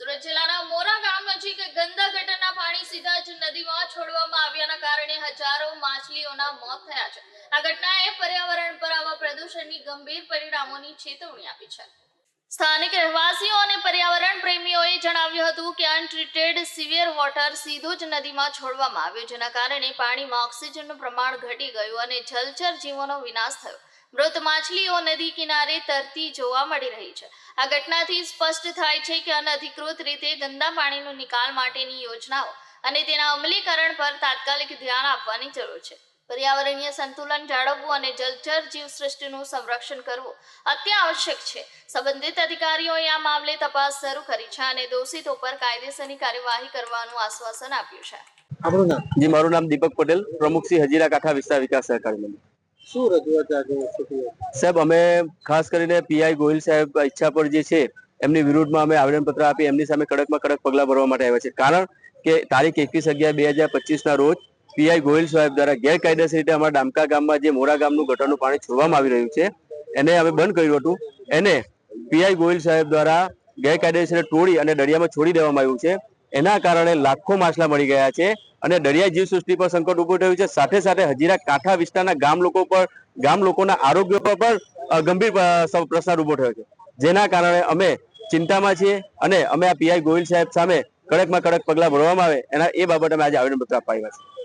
સુરત જિલ્લાના મોરા ગામ નજીક ગંદા ગટરના પાણી સીધા જ નદીમાં છોડવામાં આવ્યાના કારણે હજારો માછલીઓના મોત થયા છે. આ ઘટનાએ પર્યાવરણ પર આવા પ્રદૂષણની ગંભીર પરિણામોની ચેતવણી આપી છે. સ્થાનિક રહેવાસીઓ અને પર્યાવરણ પ્રેમીઓએ જણાવ્યું હતું કે અનટ્રીટેડ સિવિયર વોટર સીધું જ નદીમાં છોડવામાં આવ્યું, જેના કારણે પાણીમાં ઓક્સિજનનું પ્રમાણ ઘટી ગયું અને જલચર જીવોનો વિનાશ થયો. મૃત માછલીઓ નદી કિનારે તરતી જોવા મળી રહી છે. આ ઘટનાથી સ્પષ્ટ થાય છે કે અનધિકૃત રીતે ગંદા પાણીનો નિકાલ માટેની યોજનાઓ અને તેના અમલીકરણ પર તાત્કાલિક ધ્યાન આપવાની જરૂર છે. પર્યાવરણીય સંતુલન જાળવવું અને જલચર જીવ સૃષ્ટિનું સંરક્ષણ કરવું અત્યાવશ્યક છે. સંબંધિત અધિકારીઓએ આ મામલે તપાસ શરૂ કરી છે અને દોષિતો પર કાયદેસરની કાર્યવાહી કરવાનું આશ્વાસન આપ્યું છે. જી મારું નામ દીપક પટેલ. પ્રમુખ શ્રી હજીરા કાંઠા વિસ્તાર વિકાસ સહકારી મંડળ. શું રજૂઆત સાહેબ, અમે ખાસ કરીને પીઆઈ ગોહિલ સાહેબ ઈચ્છા પર જે છે, એમની વિરુદ્ધમાં અમે આવેદનપત્ર આપી એમની સામે કડકમાં કડક પગલાં ભરવા માટે આવ્યા છે. કારણ કે તારીખ એકવીસ અગિયાર બે હજાર પચીસના રોજ પીઆઈ ગોહિલ સાહેબ દ્વારા ગેરકાયદેસર રીતે અમારા ડામકા ગામમાં જે મોરા ગામનું ગટરનું પાણી છોડવામાં આવી રહ્યું છે, એને અમે બંધ કર્યું હતું. એને પીઆઈ ગોહિલ સાહેબ દ્વારા ગેરકાયદેસર તોડી અને દરિયામાં છોડી દેવામાં આવ્યું છે. એના કારણે લાખો માછલા મળી ગયા છે. અને દરિયાઈ જીવસૃષ્ટિ પર સંકટ ઉભું થયું છે. સાથે સાથે હજીરા કાંઠા વિસ્તારના ગામ લોકો પર, ગામ લોકોના આરોગ્ય પર પણ ગંભીર પ્રસાર ઊભો થયો છે. જેના કારણે અમે ચિંતામાં છીએ અને અમે આ પીઆઈ ગોહિલ સાહેબ સામે કડકમાં કડક પગલાં ભરવામાં આવે એના, એ બાબતે અમે આજે આવેદનપત્ર અપાવ્યા છે